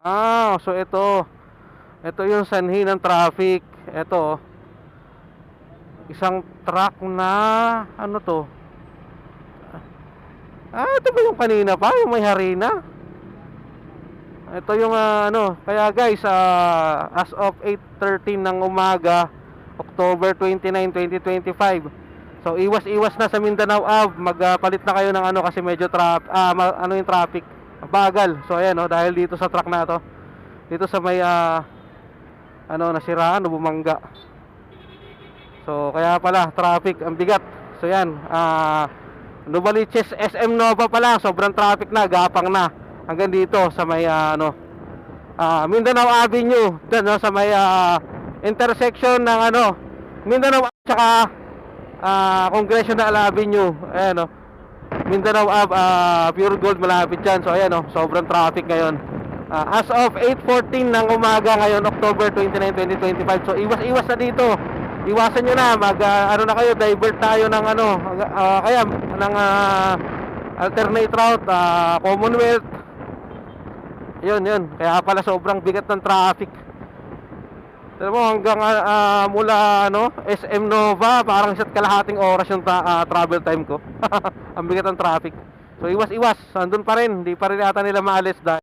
Ah, so ito. Ito yung sanhi ng traffic. Ito. oh. Isang truck na ano to? Ah, ito ba yung kanina pa? Yung may harina? Ito yung ah, ano, kaya guys, ah, as of 8:13 ng umaga, October 29, 2025. So iwas-iwas na sa Mindanao Ave, magpalit na kayo ng ano kasi medyo trap ah ano yung traffic, bagal. So ayan oh, dahil dito sa truck na to. Dito sa may ah, ano nasiraan o bumangga. So kaya pala traffic ang bigat. So yan, ah Novaliches SM Nova pa lang, sobrang traffic na, gapang na. Hanggang dito sa may ah, ano ah, Mindanao Avenue, dun, no, sa may ah, intersection ng ano Mindanao at saka ah, Congressional Avenue. Ayan oh. Mindanao Ave, ah, Pure Gold malapit dyan. So ayan oh, sobrang traffic ngayon. Ah, as of 8.14 ng umaga ngayon, October 29, 2025. So iwas-iwas na dito. Iwasan nyo na, mag, ah, ano na kayo, divert tayo ng ano, ah, kaya, ng ah, alternate route, ah, Commonwealth. Yun, yun. Kaya pala sobrang bigat ng traffic. Alam mo, hanggang ah, mula ano, SM Nova, parang isa't kalahating oras yung ta- ah, travel time ko. Ang bigat ng traffic. So iwas-iwas, andun pa rin, hindi pa rin ata nila maalis dahil